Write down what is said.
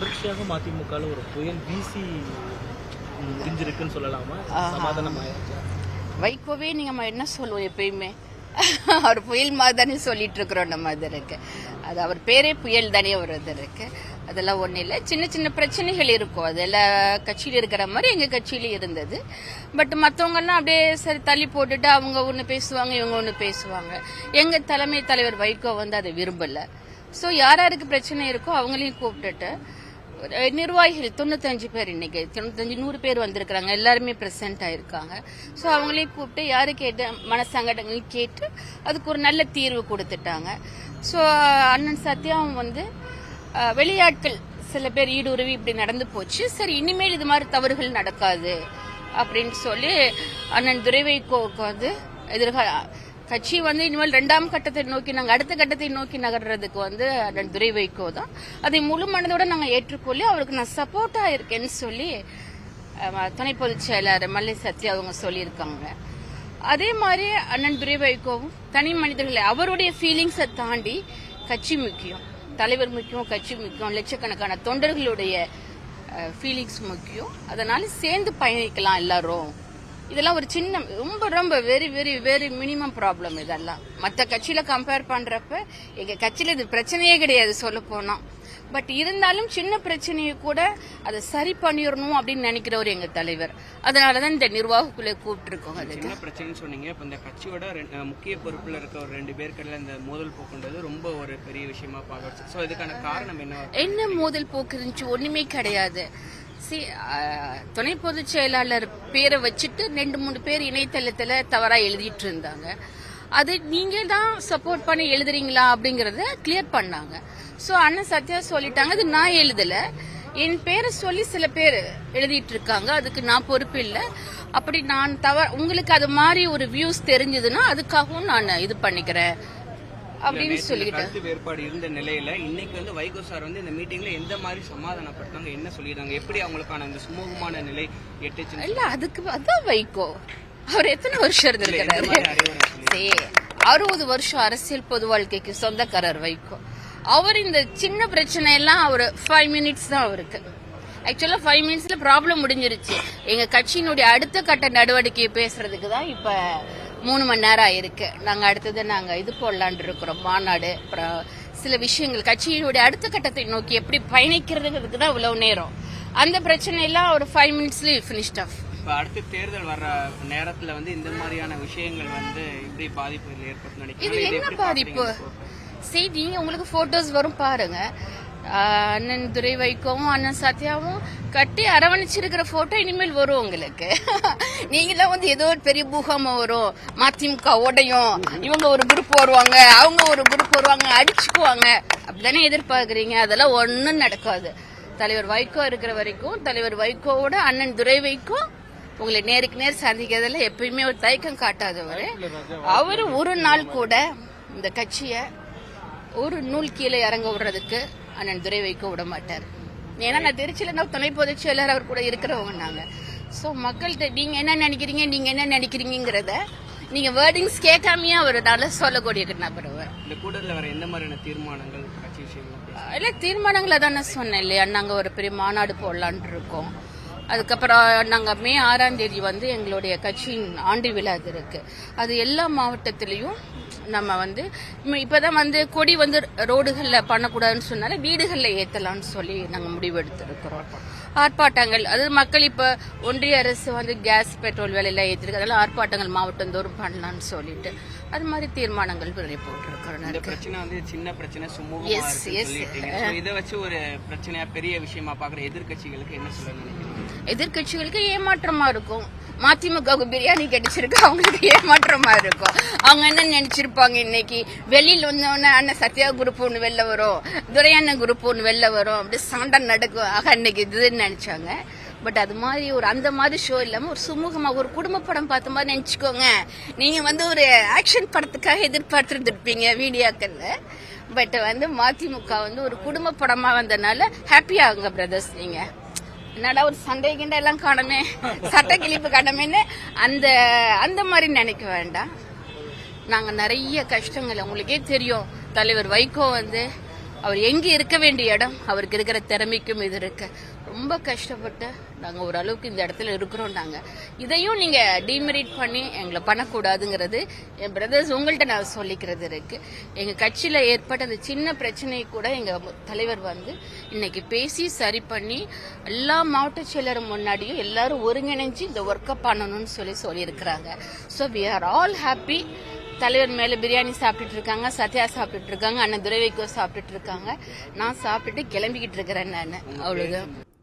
தொடர்ச்சியாக மதிமுகவில் ஒரு புயல் வீசி முடிஞ்சிருக்குன்னு சொல்லலாமா? சமாதானம் வைகோவே நம்ம என்ன சொல்லுவோம் எப்பயுமே? அவர் புயல் மாதிரி தானே சொல்லிட்டு இருக்கிறோம் நம்ம அதற்கு. அது அவர் பேரே புயல் தானே ஒரு இதற்கு அதெல்லாம் ஒன்றும் இல்லை. சின்ன சின்ன பிரச்சனைகள் இருக்கும். அது எல்லா கட்சியில் இருக்கிற மாதிரி எங்கள் கட்சியில இருந்தது. பட் மற்றவங்கெல்லாம் அப்படியே சரி தள்ளி போட்டுட்டு அவங்க ஒன்று பேசுவாங்க இவங்க ஒன்று பேசுவாங்க. எங்கள் தலைமை தலைவர் வைகோ வந்து அதை விரும்பலை. ஸோ யார் யாருக்கு பிரச்சனை இருக்கோ அவங்களையும் கூப்பிட்டுட்டு நிர்வாகிகள் தொண்ணூத்தஞ்சு பேர் இன்னைக்கு தொண்ணூத்தஞ்சு நூறு பேர் வந்திருக்கிறாங்க. எல்லாருமே பிரசன்ட் ஆயிருக்காங்க ஸோ அவங்களையும் கூப்பிட்டு யாரு கேட்டு மனசங்கடங்கள் கேட்டு அதுக்கு ஒரு நல்ல தீர்வு கொடுத்துட்டாங்க. ஸோ அண்ணன் சத்யாவும் வந்து வெளியாட்கள் சில பேர் ஈடுருவி இப்படி நடந்து போச்சு. சரி இனிமேல் இது மாதிரி தவறுகள் நடக்காது அப்படின்னு சொல்லி அண்ணன் துரைவைகோவுக்கு வந்து எதிர்கால கட்சி வந்து இனிமேல் ரெண்டாம் கட்டத்தை நோக்கி நாங்கள் அடுத்த கட்டத்தை நோக்கி நகர்றதுக்கு வந்து அண்ணன் துரை வைகோ தான். அதை முழு மனதோட நாங்கள் ஏற்றுக்கொள்ளி அவருக்கு நான் சப்போர்ட்டாக இருக்கேன்னு சொல்லி துணை பொதுச் செயலர் மல்லை சத்யா அவங்க சொல்லியிருக்காங்க. அதே மாதிரி அண்ணன் துரை வைகோவும் தனி மனிதர்களை அவருடைய ஃபீலிங்ஸை தாண்டி கட்சி முக்கியம் தலைவர் முக்கியம் கட்சி முக்கியம் லட்சக்கணக்கான தொண்டர்களுடைய ஃபீலிங்ஸ் முக்கியம். அதனால சேர்ந்து பயணிக்கலாம் எல்லாரும். இதெல்லாம் ஒரு சின்ன ரொம்ப ரொம்ப very very very minimum problem இதெல்லாம். மற்ற கட்சியில கம்பேர் பண்றப்ப எங்க கட்சியில இது பிரச்சனையே கிடையாது சொல்ல போனா பட் இருந்தாலும் சின்ன பிரச்சனையை கூட அதை சரி பண்ணிடணும் அப்படின்னு நினைக்கிறவர் எங்க தலைவர். அதனாலதான் இந்த நிர்வாகக்குள்ள கூப்பிட்டு அதுக்கு. என்ன பிரச்சனைன்னு சொன்னீங்க. இப்போ இந்த கட்சியோட முக்கிய பொறுப்புல இருக்க ஒரு ரெண்டு பேருக்குள்ள இந்த மோதல் போக்குன்றது ரொம்ப ஒரு பெரிய விஷயமா பார்க்க ஸோ இதுக்கான காரணம் என்ன? என்ன மோதல் போக்கு இருந்துச்சு ஒண்ணுமே கிடையாது. சி துணை பொதுச் செயலாளர் பேரை வச்சுட்டு ரெண்டு மூணு பேர் இணையதளத்தில் தவறாக எழுதிட்டு இருந்தாங்க. அது நீங்கள் தான் சப்போர்ட் பண்ணி எழுதுறீங்களா அப்படிங்கிறத கிளியர் பண்ணாங்க. ஸோ அண்ணன் சத்யா சொல்லிட்டாங்க அது நான் எழுதலை. என் பேரை சொல்லி சில பேர் எழுதிட்டு இருக்காங்க. அதுக்கு நான் பொறுப்பு இல்லை. அப்படி நான் தவ உங்களுக்கு அது மாதிரி ஒரு வியூஸ் தெரிஞ்சதுன்னா அதுக்காகவும் நான் இது பண்ணிக்கிறேன். அப்படின்னு கருத்து வேறுபாடு இருந்த நிலையில இன்னைக்கு வந்து வைகோ சார் வந்து இந்த மீட்டிங்ல எந்த மாதிரி சமாதானப்படுத்தாங்க என்ன சொல்லிடுறாங்க எப்படி அவங்களுக்கான இந்த சுமூகமான நிலை எட்டுச்சுன்னு இல்ல அதுக்கு அதான் வைகோ. அவர் எத்தனை வருஷம் இருந்திருக்கிறாரு? சரி அறுபது வருஷம் அரசியல் பொது வாழ்க்கைக்கு சொந்தக்காரர் வைகோ. அவர் இந்த சின்ன பிரச்சனை எல்லாம் அவர் ஃபைவ் மினிட்ஸ் தான் அவருக்கு. ஆக்சுவலா ஃபைவ் மினிட்ஸ்ல ப்ராப்ளம் முடிஞ்சிருச்சு. எங்க கட்சியினுடைய அடுத்த கட்ட நடவடிக்கையை பேசுறதுக்கு தான் இப்ப மூணு மணி நேரம் ஆயிருக்கு. நாங்க அடுத்தது நாங்க இது போடலான் இருக்கிறோம். மாநாடு அப்புறம் சில விஷயங்கள். கட்சியினுடைய அடுத்த கட்டத்தை நோக்கி எப்படி பயணிக்கிறதுங்கிறதுக்கு தான் இவ்வளவு நேரம். அந்த பிரச்சனை எல்லாம் ஒரு ஃபைவ் மினிட்ஸ்ல ஃபினிஷ்ட் ஆஃப் இப்போ அடுத்து தேர்தல் வர்ற நேரத்துல வந்து இந்த மாதிரியான விஷயங்கள் வந்து எப்படி பாதிப்பு ஏற்படுத்தும் இது என்ன பாதிப்பு? செய்தி உங்களுக்கு போட்டோஸ் வரும் பாருங்க. ஆஹ் அண்ணன் துரை வைக்கவும் அண்ணன் சத்யாவும் கட்டி அரவணைச்சிருக்கிற போட்டோ இனிமேல் வரும் உங்களுக்கு. நீங்களாம் வந்து ஏதோ ஒரு பெரிய பூகம்பம் வரும். மதிமுக உடையும் இவங்க ஒரு குரூப் வருவாங்க அவங்க ஒரு குரூப் வருவாங்க அடிச்சுக்குவாங்க. அப்படிதானே எதிர்பார்க்கறீங்க? அதெல்லாம் ஒன்றும் நடக்காது. தலைவர் வைகோ இருக்கிற வரைக்கும் தலைவர் வைகோவோட அண்ணன் துரை வைக்கும் உங்களை நேருக்கு நேர் சந்திக்கிறதுல எப்பயுமே ஒரு தயக்கம் காட்டாதவர். அவரு ஒரு நாள் கூட இந்த கட்சிய ஒரு நூல் கீழே இறங்க விடுறதுக்கு அண்ணன் துரை வைக்க விட மாட்டார் ஏன்னா நான் திருச்சியில நான் துணை பொதுச் செயலர் அவர் கூட இருக்கிறவங்க நாங்க. ஸோ மக்கள்கிட்ட நீங்க என்ன நினைக்கிறீங்க நீங்க என்ன நினைக்கிறீங்கிறத நீங்க வேர்டிங்ஸ் கேட்காமயே அவர் நல்லா சொல்லக்கூடிய நபர் அவர். இந்த கூட்டத்தில் வர எந்த மாதிரியான தீர்மானங்கள் கட்சி விஷயங்கள் இல்ல தீர்மானங்களை தானே சொன்னேன் இல்லையா? நாங்க ஒரு பெரிய மாநாடு போடலான்னு இருக்கோம். அதுக்கப்புறம் நாங்க மே ஆறாம் தேதி வந்து எங்களுடைய கட்சியின் ஆண்டு விழா அது இருக்கு. அது எல்லா மாவட்டத்திலையும் நம்ம வந்து இப்ப- இப்பதான் வந்து கொடி வந்து ரோடுகள்ல பண்ணக்கூடாதுன்னு சொன்னால வீடுகள்ல ஏத்தலாம்னு சொல்லி நாங்க முடிவெடுத்திருக்கிறோம் ஆர்ப்பாட்டங்கள் அதாவது மக்கள் இப்ப ஒன்றிய அரசு வந்து கேஸ் பெட்ரோல் விலையில ஏத்திருக்கு. அதெல்லாம் ஆர்ப்பாட்டங்கள் மாவட்டந்தோறும் பண்ணலாம்னு சொல்லிட்டு அது மாதிரி தீர்மானங்கள் போட்டிருக்கிறோம். இந்த பிரச்சனை வந்து சின்ன பிரச்சனை சுமூகமா. சொல்லிட்டீங்க. So இதை வச்சு ஒரு பிரச்சனையா பெரிய விஷயமா பாக்குற எதிர்க்கட்சிகளுக்கு என்ன சொல்ல நினைக்கிறீங்க? எதிர்க்கட்சிகளுக்கு ஏமாற்றமா இருக்கும். மதிமுகவுக்கு பிரியாணி கிடைச்சிருக்கு அவங்களுக்கு ஏமாற்றமா இருக்கும். அவங்க என்ன நினைச்சிருப்பாங்க இன்னைக்கு? வெளியில வந்தோடனே அண்ணன் சத்யா குரூப் ஒன்று வெளில வரும் துரையண்ணன் குரூப் ஒன்று வெளில வரும் அப்படி சண்டை நடக்கும் ஆக இன்னைக்கு இதுன்னு நினைச்சாங்க. பட் அது மாதிரி ஒரு அந்த மாதிரி ஷோ இல்லாம ஒரு சுமூகமா ஒரு குடும்ப படம் பார்த்த மாதிரி நினைச்சுக்கோங்க. நீங்க வந்து ஒரு ஆக்ஷன் படத்துக்காக எதிர்பார்த்துருந்துருப்பீங்க வீடியோக்களில். பட் வந்து மதிமுக வந்து ஒரு குடும்ப படமா வந்ததுனால ஹாப்பியாகுங்க பிரதர்ஸ் நீங்க. என்னடா ஒரு சண்டை எல்லாம் காணமே சட்ட கிழிப்பு காணமேன்னு அந்த அந்த மாதிரி நினைக்க வேண்டாம். நாங்க நிறைய கஷ்டங்கள் உங்களுக்கே தெரியும். தலைவர் வைகோ வந்து அவர் எங்க இருக்க வேண்டிய இடம்? அவருக்கு இருக்கிற திறமைக்கும் இது இருக்கு. ரொம்ப கஷ்டப்பட்டு நாங்கள் ஓரளவுக்கு இந்த இடத்துல இருக்கிறோம் நாங்கள் இதையும் நீங்கள் டிமெரிட் பண்ணி எங்களை பண்ணக்கூடாதுங்கிறது என் பிரதர்ஸ் உங்கள்கிட்ட நான் சொல்லிக்கிறது இருக்குது எங்கள் கட்சியில் ஏற்பட்ட அந்த சின்ன பிரச்சனையை கூட எங்கள் தலைவர் வந்து இன்னைக்கு பேசி சரி பண்ணி எல்லா மாவட்ட செயலர் முன்னாடியும் எல்லாரும் ஒருங்கிணைஞ்சு இந்த ஒர்க்கை பண்ணணும்னு சொல்லி சொல்லியிருக்கிறாங்க. So we are all happy தலைவர் மேல பிரியாணி சாப்பிட்டுட்டு இருக்காங்க சத்யா சாப்பிட்டுட்டு இருக்காங்க அண்ணன் துரைவைக்கோ சாப்பிட்டுட்டு இருக்காங்க. நான் சாப்பிட்டுட்டு கிளம்பிக்கிட்டு இருக்கிறேன் நான். அவ்வளவுதான்.